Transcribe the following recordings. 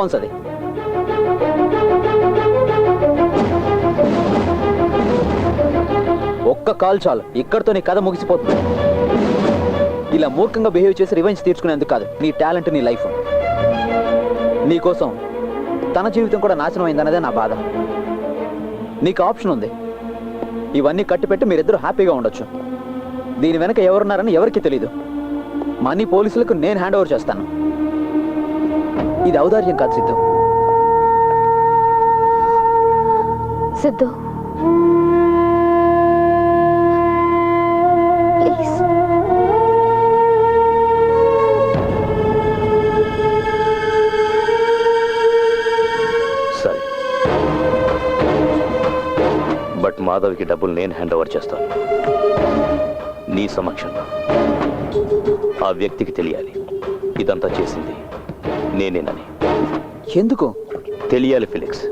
Response అది. ఒక్క call చాలు. ఇక్కడితో నీ కథ ముగిసిపోతుంది. ఇలా మూర్ఖంగా బిహేవ్ చేసి రివెంజ్ తీర్చుకునేందుకు కాదు. నీ టాలెంట్ నీ లైఫ్ నీకోసం తన జీవితం కూడా నాశనం అయిందన్నదే నా బాధ. నీకు ఆప్షన్ ఉంది. ఇవన్నీ కట్టిపెట్టి మీరిద్దరు హ్యాపీగా ఉండొచ్చు. దీని వెనక ఎవరున్నారని ఎవరికి తెలీదు. మనీ పోలీసులకు నేను హ్యాండ్ ఓవర్ చేస్తాను. ఇది ఔదార్యం కాదు సిద్ధు. సిద్ధు. సరే. బట్ మాధవ్కి డబ్బులు నేను హ్యాండ్ ఓవర్ చేస్తాను. నీ సమక్షంలో. ఆ వ్యక్తికి తెలియాలి. ఇదంతా చేసింది నేనేనని. ఎందుకు? తెలియాలి ఫిలిక్స్.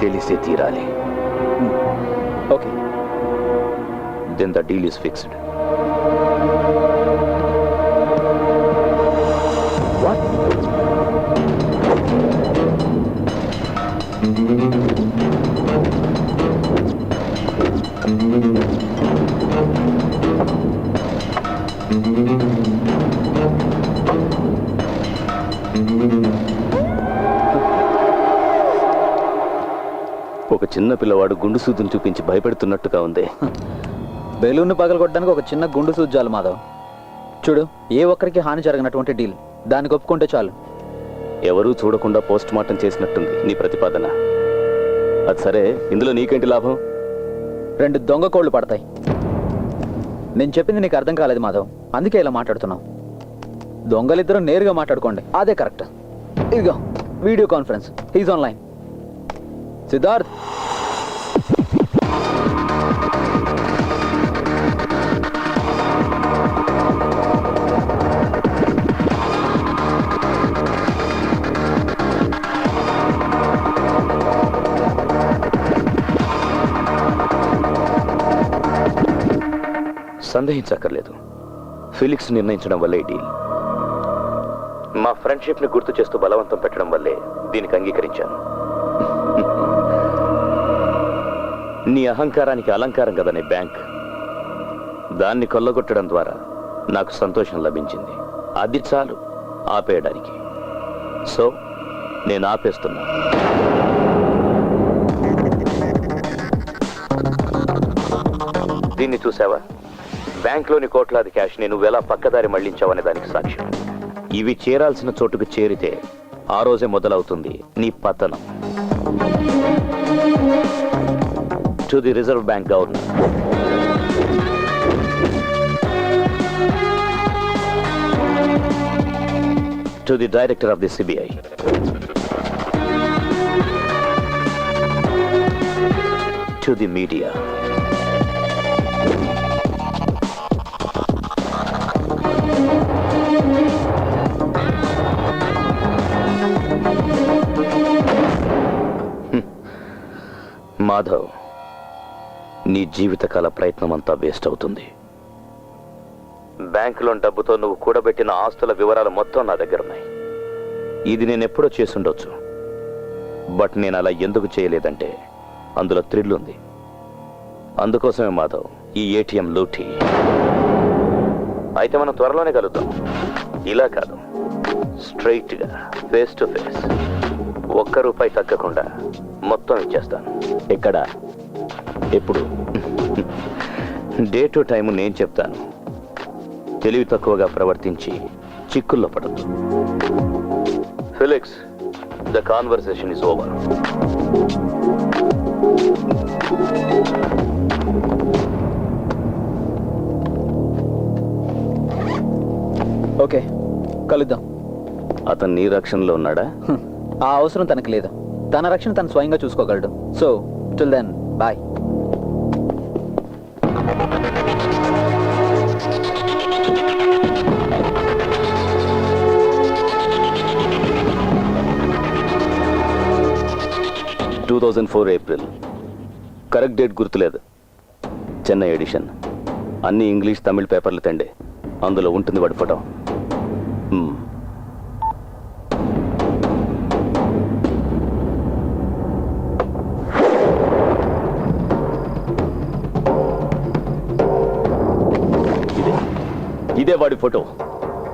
తెలిసే తీరాలి. Okay. Then the deal is fixed చిన్న పిల్లవాడు గుండు సూదును చూపించి భయపెడుతున్నట్టుగా ఉంది. బెలూన్ పగలగొట్టడానికి ఒక చిన్న గుండు సూజ్జాలు మాధవ్. చూడు ఏ ఒక్కరికి హాని జరగనటువంటి డీల్. దానికి ఒప్పుకుంటే చాలు. ఎవరూ చూడకుండా పోస్ట్ మార్టం చేసినట్టుంది నీ ప్రతిపాదన. అది సరే ఇందులో నీకేంటి లాభం? రెండు దొంగ కోళ్ళు పడతాయి. నేను చెప్పింది నీకు అర్థం కాలేదు మాధవ్. అందుకే ఇలా మాట్లాడుతున్నావు. దొంగలిద్దరూ నేరుగా మాట్లాడుకోండి. అదే కరెక్ట్. ఇదిగో video conference. Is online Siddharth! సందేహించక్కర్లేదు. Felix నిర్ణయించడం వల్లే డీల్. మా ఫ్రెండ్షిప్ని గుర్తు చేస్తూ బలవంతం పెట్టడం వల్లే దీనికి అంగీకరించాను. నీ అహంకారానికి అలంకారం కదనే బ్యాంక్. దాన్ని కొల్లగొట్టడం ద్వారా నాకు సంతోషం లభించింది. అది చాలు ఆపేయడానికి. సో నేను ఆపేస్తున్నా. దీన్ని చూసావా? బ్యాంక్లోని కోట్లాది క్యాష్ నేను ఎలా పక్కదారి మళ్ళించావనే దానికి సాక్ష్యం. ఇవి చేరాల్సిన చోటుకు చేరితే ఆ రోజే మొదలవుతుంది నీ పతనం. To the reserve bank governor to the director of the CBI to the media Madhav నీ జీవితకాల ప్రయత్నం అంతా వేస్ట్ అవుతుంది. బ్యాంకులో డబ్బుతో నువ్వు కూడబెట్టిన ఆస్తుల వివరాలు మొత్తం నా దగ్గర ఉన్నాయి ఇది నేను ఎప్పుడో చేసుండొచ్చు. బట్ నేను అలా ఎందుకు చేయలేదంటే అందులో థ్రిల్ ఉంది. అందుకోసమే మాధవ్ ఈ ఏటీఎం లూటీ. అయితే మనం త్వరలోనే కలుద్దాం. ఇలా కాదు స్ట్రైట్గా ఫేస్ టు ఫేస్. ఒక్క రూపాయి తగ్గకుండా మొత్తం ఇచ్చేస్తాను. ఎక్కడ? ఎప్పుడు? డే టు టైం నేను చెప్తాను. తెలివి తక్కువగా ప్రవర్తించి చిక్కుల్లో పడద్దు. Felix the conversation is over. Okay కలుద్దాం. అతను నీ రక్షణలో ఉన్నాడా. ఆ అవసరం తనకు లేదు. తన రక్షణ తను స్వయంగా చూసుకోగలడు. So till then bye two thousand four April correct date గుర్తులేదు. చెన్నై ఎడిషన్ అన్ని ఇంగ్లీష్ తమిళ్ పేపర్లు తండే. అందులో ఉంటుంది వాడి ఫోటో. Hmm. ఇదే వాడి ఫోటో.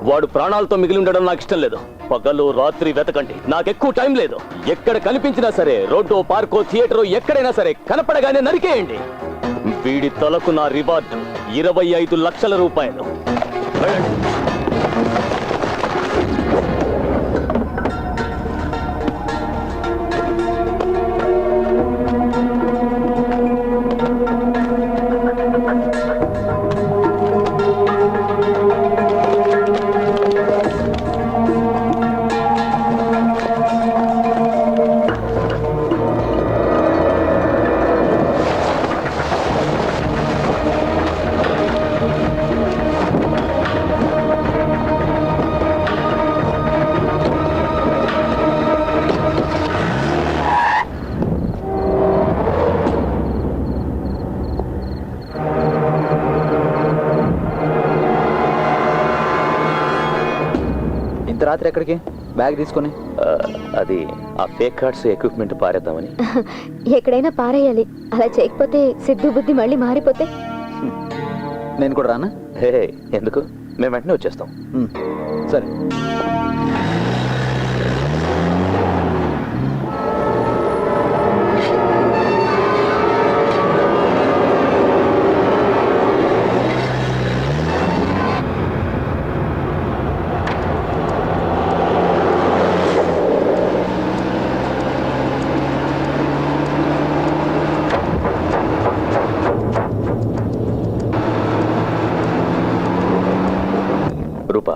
వాడు ప్రాణాలతో మిగిలి ఉండడం నాకు ఇష్టం లేదు. పగలు రాత్రి వెతకండి. నాకెక్కువ టైం లేదు. ఎక్కడ కనిపించినా సరే రోడ్డు పార్కో థియేటర్ ఎక్కడైనా సరే కనపడగానే నరికేయండి. వీడి తలకు నా రివార్డు. ఇరవై ఐదు లక్షల రూపాయలు. రాత్రి ఎక్కడికి? బ్యాగ్ తీసుకొని. అది ఆ ఫేక్ కార్డ్స్ ఎక్విప్మెంట్ పారేద్దామని. ఎక్కడైనా పారేయాలి. అలా చేయకపోతే సిద్ధు బుద్ధి మళ్ళీ మారిపోతే. నేను కూడా రానా? హే ఎందుకు? మేము వెంటనే వచ్చేస్తాం. సరే. రూపా?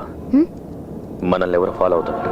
మనల్ని ఎవరు ఫాలో అవుతున్నారు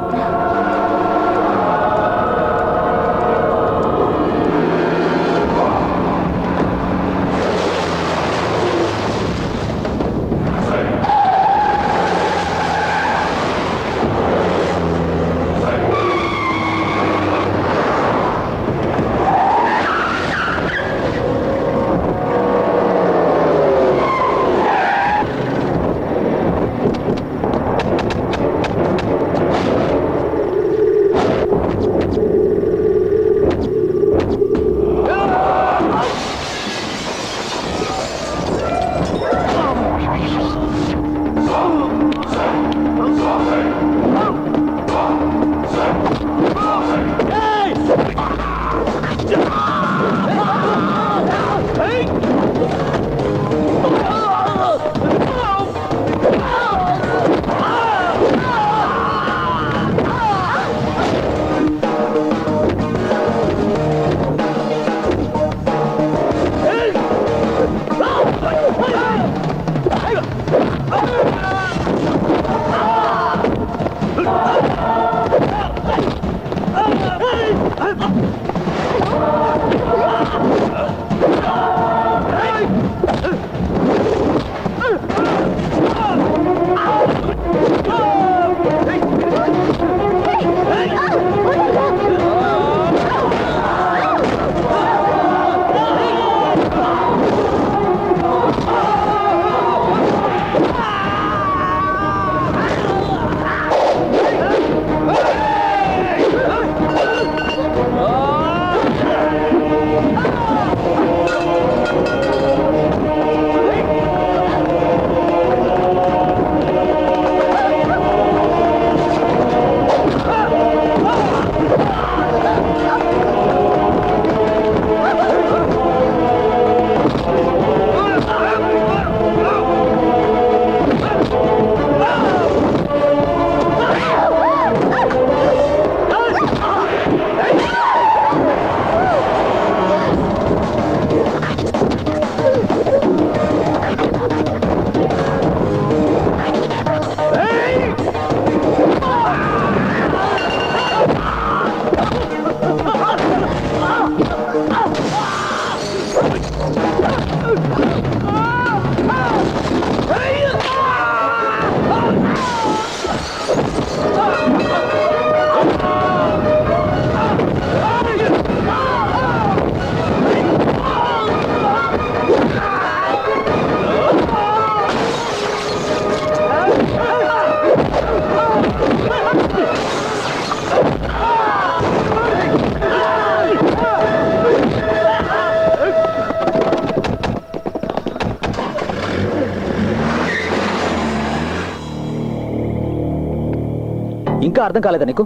అర్థం కాలేదా నీకు?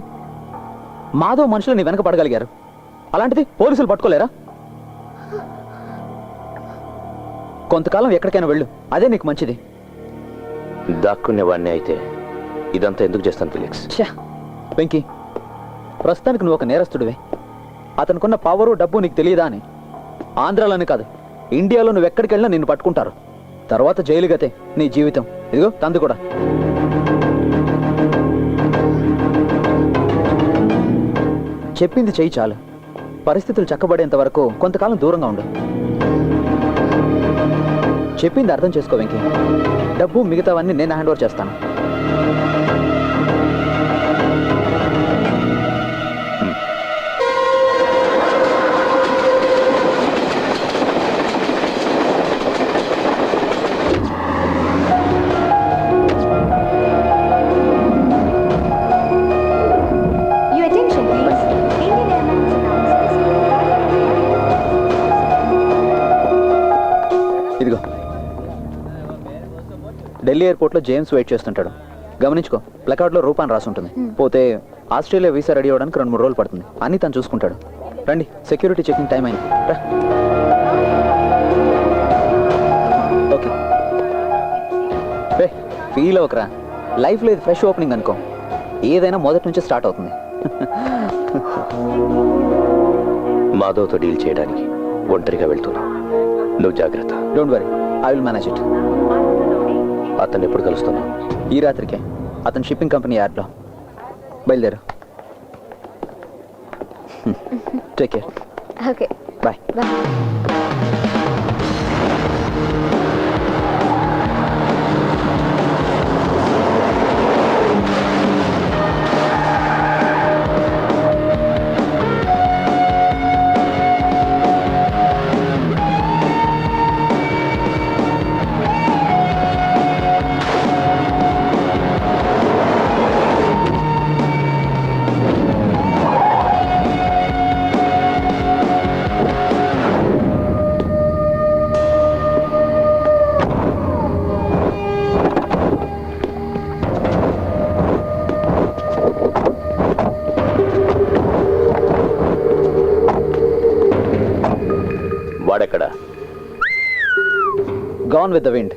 మాధవ్ మనుషులు నీ వెనక పడగలిగారు. అలాంటిది పోలీసులు పట్టుకోలేరా? కొంతకాలం ఎక్కడికైనా వెళ్ళు. అదే నీకు మంచిది. దాక్కునేవాడిని అయితే ఇదంతా ఎందుకు చేస్తాను ఫిలిక్స్? వెంకీ ప్రస్తుతానికి నువ్వు ఒక నేరస్తుడివే. అతనుకున్న పవరు డబ్బు నీకు తెలియదా అని? ఆంధ్రాలోనే కాదు ఇండియాలో నువ్వు ఎక్కడికి వెళ్ళినా నిన్ను పట్టుకుంటారు. తర్వాత జైలు గతే నీ జీవితం. ఇదిగో తందు కూడా. చెప్పింది చెయ్యి చాలు. పరిస్థితులు చక్కబడేంత వరకు కొంతకాలం దూరంగా ఉండు. చెప్పింది అర్థం చేసుకో వెంకీ. డబ్బు మిగతావన్నీ నేను హ్యాండ్ ఓవర్ చేస్తాను. ఢిల్లీ ఎయిర్పోర్ట్లో జేమ్స్ వెయిట్ చేస్తుంటాడు. గమనించుకో ప్లకార్డ్లో రూపాన్ని రాసి ఉంటుంది పోతే ఆస్ట్రేలియా వీసా రెడీ అవ్వడానికి రెండు మూడు రోజులు పడుతుంది. అన్ని తను చూసుకుంటాడు. రండి సెక్యూరిటీ చెకింగ్ టైం అయింది. రా. ఓకే. రే ఫీల్ అవ్వకరా. లైఫ్లో ఇది ఫ్రెష్ ఓపెనింగ్ అనుకో. ఏదైనా మొదటి నుంచి స్టార్ట్ అవుతుంది. మాధవ్తో డీల్ చేయడానికి ఒంటరిగా వెళ్తున్నా నువ్వు జాగ్రత్త. Don't worry I will manage it అతన్ని ఎప్పుడు కలుస్తున్నావు? ఈ రాత్రికే. అతని షిప్పింగ్ కంపెనీ యార్డ్లో బయలుదేరు. Take care Okay, bye bye. Gone with the wind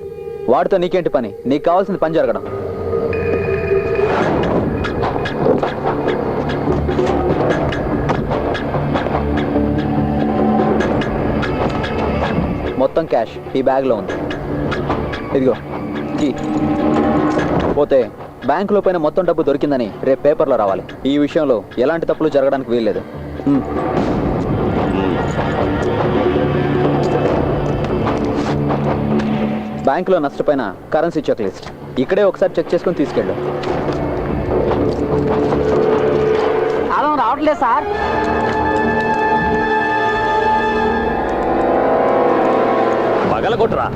వాడితో నీకేంటి పని? నీకు కావాల్సిన పని జరగడం. మొత్తం క్యాష్ ఈ బ్యాగ్లో ఉంది. ఇదిగో కీ పోతే బ్యాంకులో పైన మొత్తం డబ్బు దొరికిందని రేపు పేపర్లో రావాలి. ఈ విషయంలో ఎలాంటి తప్పులు జరగడానికి వీల్లేదు. బ్యాంకులో నష్టపోయిన కరెన్సీ చెక్ లిస్ట్. ఇక్కడే ఒకసారి చెక్ చేసుకొని తీసుకెళ్ళు. అలా రావట్లేదు సార్. పగలగొట్టరా.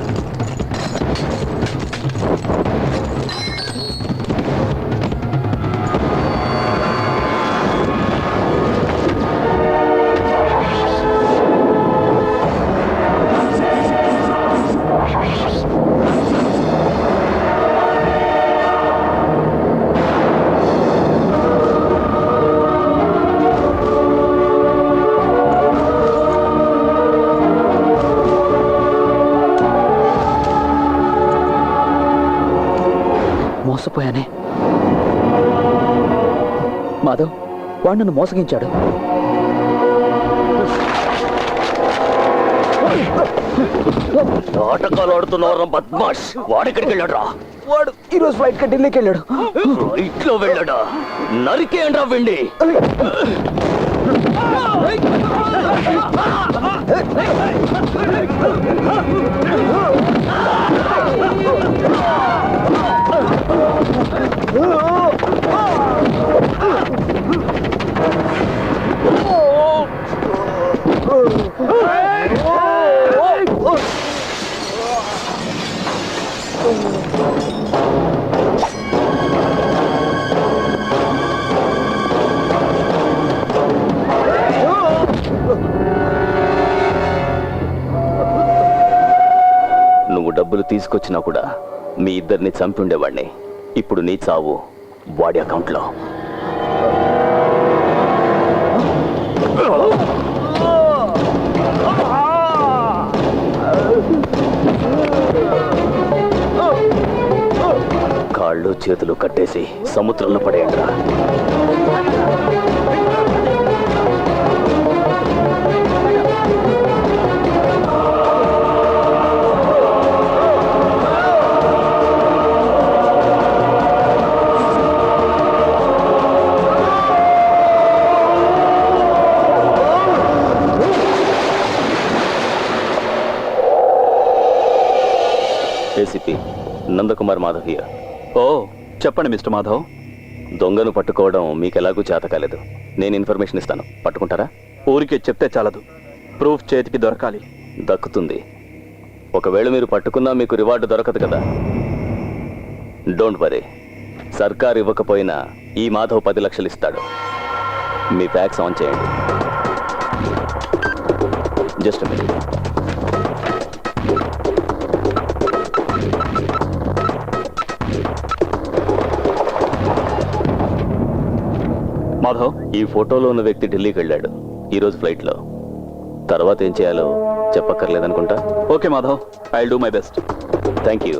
వాడు నన్ను మోసగించాడు. నాటకాలు ఆడుతున్నారు బద్మాష్. వాడెక్కడికి వెళ్ళాడ్రా వాడు ఈరోజు ఫ్లైట్కి ఢిల్లీకి వెళ్ళాడు ఇట్లో వెళ్ళాడా? నరికేయండ్రా వెండి. నువ్వు తీసుకొచ్చినా కూడా మీ ఇద్దరిని చంపి ఉండేవాడిని. ఇప్పుడు నీ చావు వాడి అకౌంట్లో. కాళ్ళు చేతులు కట్టేసి సముద్రంలో పడేయండి నందకుమార్ మాధవ్ హియర్ ఓ చెప్పండి మిస్టర్ మాధవ్. దొంగను పట్టుకోవడం మీకు ఎలాగూ చేత కాలేదు. నేను ఇన్ఫర్మేషన్ ఇస్తాను. పట్టుకుంటారా? ఊరికే చెప్తే చాలదు. ప్రూఫ్ చేతికి దొరకాలి. దక్కుతుంది. ఒకవేళ మీరు పట్టుకున్నా మీకు రివార్డు దొరకదు కదా. Don't worry. సర్కార్ ఇవ్వకపోయినా ఈ మాధవ్ పది లక్షలు ఇస్తాడు. మీ ప్యాక్స్ ఆన్ చేయండి. జస్ట్ మినిట్ మాధవ్ ఈ ఫోటోలో ఉన్న వ్యక్తి ఢిల్లీకి వెళ్ళాడు. ఈరోజు ఫ్లైట్లో. తర్వాత ఏం చేయాలో చెప్పక్కర్లేదనుకుంటా? Okay Madhav I do my best thank you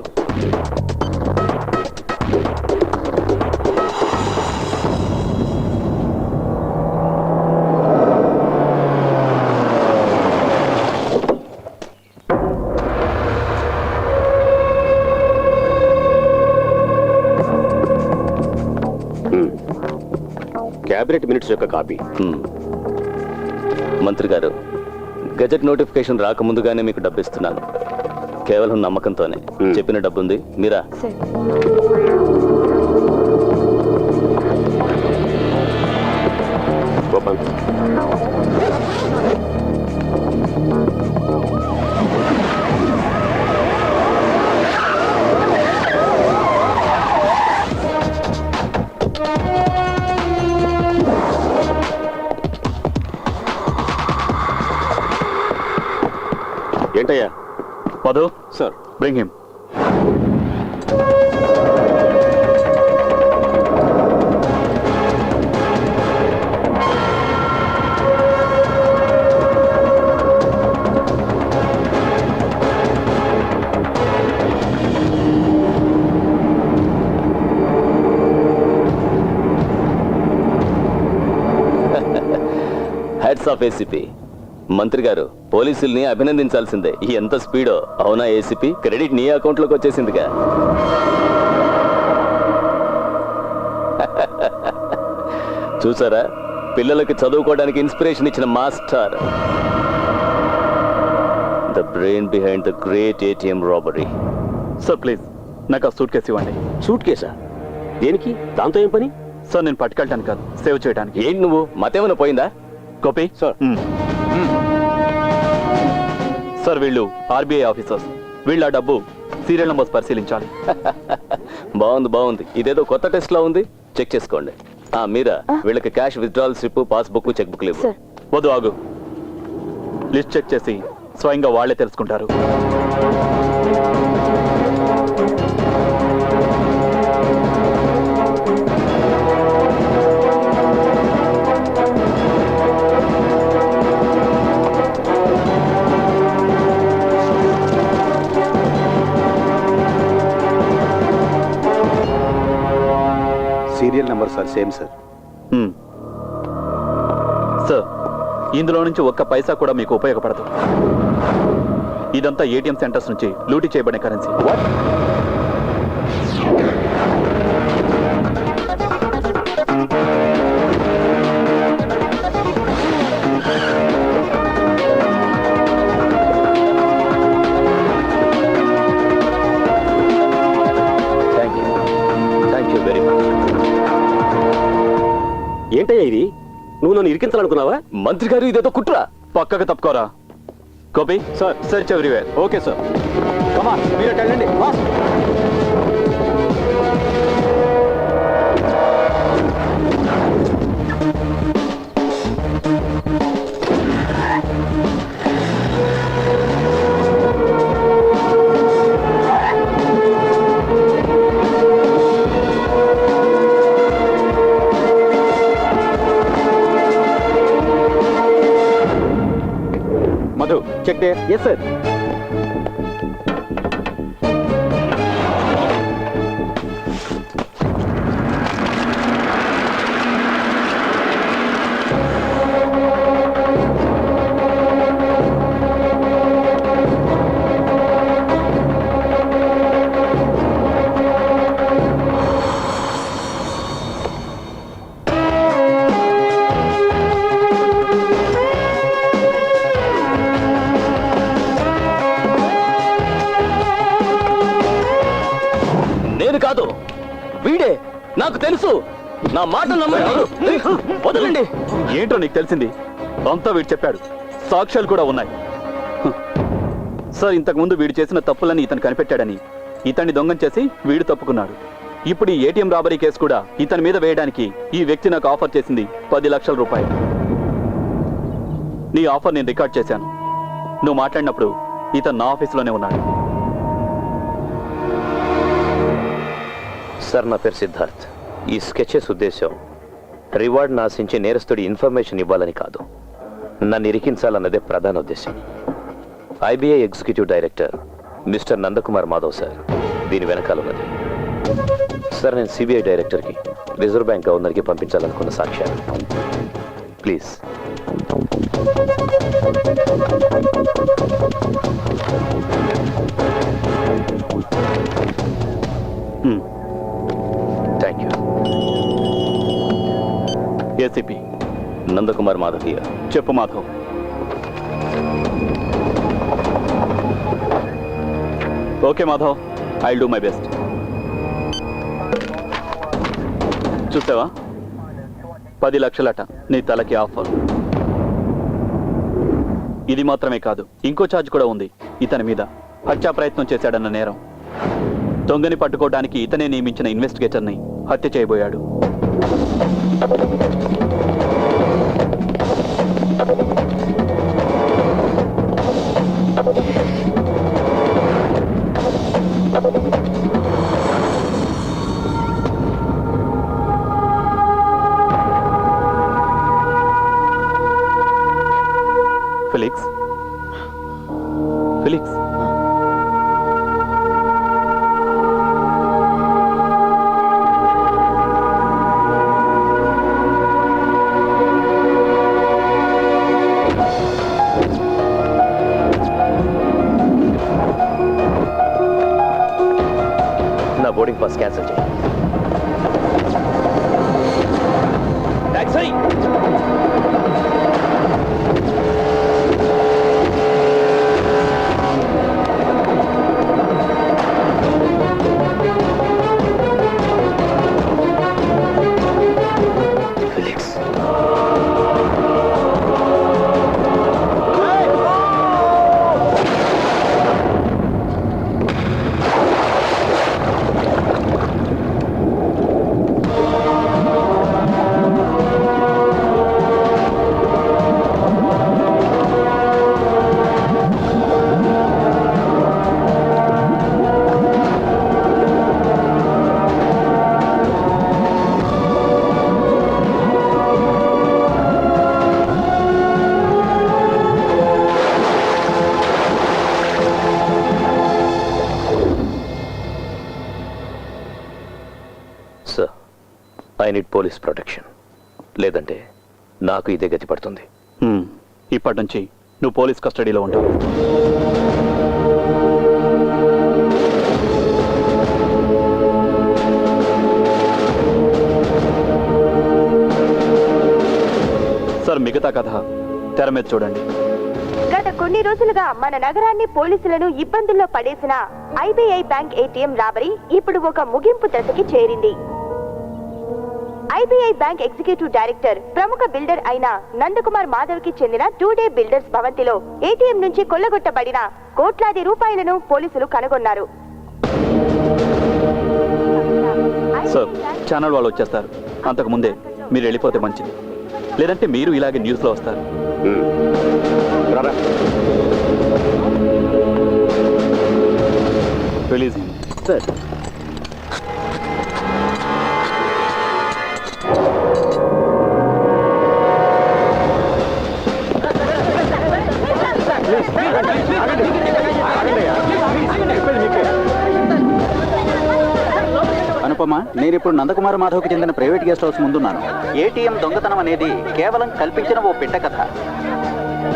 cabinet minutes యొక్క కాపీ. హ్మ్. మంత్రి గారు గజెట్ నోటిఫికేషన్ రాకముందుగానే మీకు డబ్బు ఇస్తున్నాను కేవలం నమ్మకంతోనే. చెప్పిన డబ్బు ఉంది మీరా? సరే. Gopal. Madhu sir bring him heads of ACP మంత్రి గారు పోలీసుల్ని అభినందించాల్సిందే. ఎంత స్పీడో? అవునా ఏసీపీ? క్రెడిట్ నీ అకౌంట్లోకి వచ్చేసిందిగా. చూసారా? పిల్లలకి చదువుకోవడానికి ఇన్స్పిరేషన్ ఇచ్చిన master. The brain behind the great ATM robbery sir please నాకు ఆ సూట్ కేసు ఇవ్వండి. సూట్ కేసా దేనికి? దాంతో ఏం పని? సార్ నేను పట్టుకెళ్ళటానికి కాదు. సేవ్ చేయడానికి ఏంటి నువ్వు? మతేమైనా పోయిందా? Copy sir. సార్ వీళ్ళు ఆర్బీఐ ఆఫీసర్స్. వీళ్ళ డబ్బు సీరియల్ నంబర్స్ పరిశీలించాలి. బాగుంది బాగుంది. ఇదేదో కొత్త టెస్ట్ లా ఉంది? చెక్ చేసుకోండి. ఆ మీరా వీళ్ళకి cash withdrawal slip passbook cheque book లేవు వద్దు ఆగు. లిస్ట్ చెక్ చేసి స్వయంగా వాళ్ళే తెలుసుకుంటారు. Number sir same sir. Sir ఇందులో నుంచి ఒక్క పైసా కూడా మీకు ఉపయోగపడదు. ఇదంతా ఏటీఎం సెంటర్స్ నుంచి లూటీ చేయబడిన కరెన్సీ థ్యాంక్ ఏంటయ్యా ఇది? నువ్వు నన్ను ఇరికించాలనుకున్నావా? మంత్రి గారు ఇదేదో కుట్ర. పక్కకు తప్పుకోరా. Gopi sir. Search everywhere okay sir మీరు వెళ్ళండి. నా మాట నమ్మండి వదలండి. ఏంటో నీకు తెలిసింది? అంతా వీడు చెప్పాడు. సాక్ష్యాలు కూడా ఉన్నాయి. సార్ ఇంతకుముందు వీడు చేసిన తప్పులని ఇతను కనిపెట్టాడని ఇతన్ని దొంగం చేసి వీడు తప్పుకున్నాడు. ఇప్పుడు ఈ ఏటీఎం రాబరీ కేసు కూడా ఇతని మీద వేయడానికి ఈ వ్యక్తి నాకు ఆఫర్ చేసింది పది లక్షల రూపాయలు. నీ ఆఫర్ నేను రికార్డ్ చేశాను. నువ్వు మాట్లాడినప్పుడు ఇతను నా ఆఫీసులోనే ఉన్నాడు. సార్ నా పేరు సిద్ధార్థ్. ఈ స్కెచెస్ ఉద్దేశం రివార్డ్ నాశించి నేరస్తుడి ఇన్ఫర్మేషన్ ఇవ్వాలని కాదు. నన్ను ఇరికించాలన్నదే ప్రధాన ఉద్దేశం IBI executive director mister Nandakumar Madhav sir దీని వెనకాల ఉన్నది. సార్ నేను సిబిఐ డైరెక్టర్కి రిజర్వ్ బ్యాంక్ గవర్నర్కి పంపించాలనుకున్న సాక్ష్యాలు. ప్లీజ్. ఏసీపీ నందకుమార్ మాధవీయ చెప్పు Madhav. Okay Madhav. I do my best చూసావా? పది లక్షలట నీ తలకి ఆఫర్. ఇది మాత్రమే కాదు ఇంకో ఛార్జ్ కూడా ఉంది ఇతని మీద. హత్యా ప్రయత్నం చేశాడన్న నేరం. దొంగని పట్టుకోవడానికి ఇతనే నియమించిన ఇన్వెస్టిగేటర్ని హత్య చేయబోయాడు. Thank you. నా పోలీస్ ప్రొటెక్షన్. లేదంటే నాకు ఇదే గతి పడుతుంది. హ్మ్. ఇప్పటి నుంచి నువ్వు పోలీస్ కస్టడీలో ఉంటావు సార్ మిగతా కథ తెర మీద చూడండి. గత కొన్ని రోజులుగా మన నగరాన్ని పోలీసులను ఇబ్బందుల్లో పడేసిన ఐబీఐ బ్యాంక్ ఏటీఎం రాబరీ ఇప్పుడు ఒక ముగింపు దశకి చేరింది. ఐబీఐ బ్యాంక్ ఎగ్జిక్యూటివ్ డైరెక్టర్ ప్రముఖ బిల్డర్ అయిన నందకుమార్ మాధవ్కి చెందిన టూ డే బిల్డర్స్ భవంతిలో ఏటీఎం నుంచి కొల్లగొట్టబడిన కోట్లాది రూపాయలను పోలీసులు కనుగొన్నారు. సార్ ఛానల్ వాళ్ళు వచ్చేస్తారు. అంతకు ముందే మీరు వెళ్ళిపోతే మంచిది. లేదంటే మీరు ఇలాగే న్యూస్లో వస్తారు. రిలీజ్ సార్ అనుపమ నేను ఇప్పుడు నందకుమార్ మాధవ్కి చెందిన ప్రైవేట్ గెస్ట్ హౌస్ ముందున్నాను. ఏటీఎం దొంగతనం అనేది కేవలం కల్పించిన ఓ పిట్ట కథ.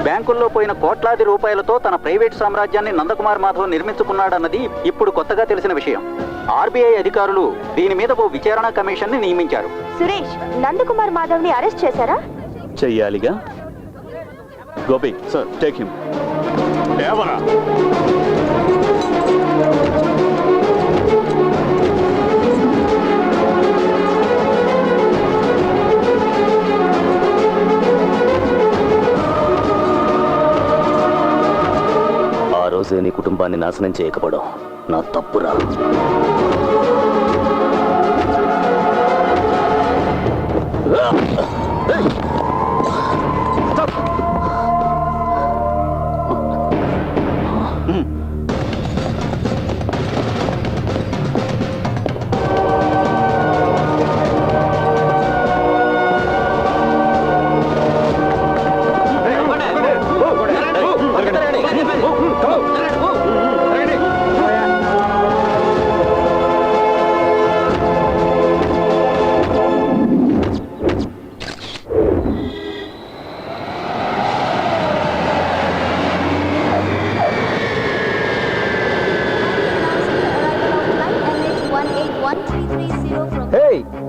బ్యాంకుల్లో పోయిన కోట్లాది రూపాయలతో తన ప్రైవేట్ సామ్రాజ్యాన్ని నందకుమార్ మాధవ్ నిర్మించుకున్నాడన్నది ఇప్పుడు కొత్తగా తెలిసిన విషయం. ఆర్బీఐ అధికారులు దీని మీద ఓ విచారణ కమిషన్ని నియమించారు. సురేష్ నందకుమార్ మాధవ్ని అరెస్ట్ చేశారా? చెయ్యాలిగా? గోపి సార్ టేక్ హిమ్ రోజే నీ కుటుంబాన్ని నాశనం చేయకపోవడం నా తప్పురా Ah!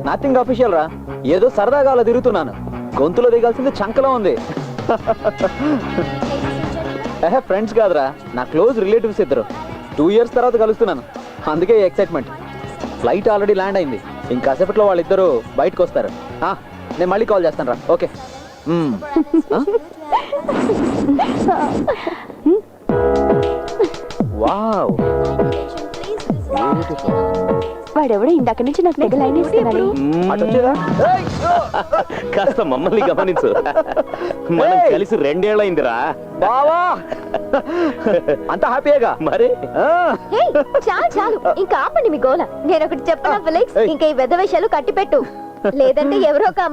నథింగ్ అఫీషియల్ రా. ఏదో సరదాగా అలా తిరుగుతున్నాను. గొంతులో దిగాల్సింది చంకలో ఉంది. ఏహే ఫ్రెండ్స్ కాదురా. నా క్లోజ్ రిలేటివ్స్ ఇద్దరు. టూ ఇయర్స్ తర్వాత కలుస్తున్నాను. అందుకే ఎక్సైట్మెంట్ ఫ్లైట్ ఆల్రెడీ ల్యాండ్ అయింది. ఇంకాసేపట్లో వాళ్ళిద్దరూ బయటకు వస్తారు. నేను మళ్ళీ కాల్ చేస్తాను రా. ఓకే? వావ్ వాడెవడో ఇందాక నుంచి నాకు తెగ లైన్ ఇస్తున్నాడు? కాస్త మమ్మల్ని గమనించు. మనం! కలిసి రెండేళ్ళైందిరా బావా. అంత హ్యాపీయేగా? మరి? ఆ. చాలు చాలు. ఇంకా ఆపండి మీ గోల. నేను ఒకటి ఫిలిక్స్ ఏయ్. ఇంకా ఈ వెధ వేషాలు కట్టిపెట్టు. లేదంటే ఎవరో ఒక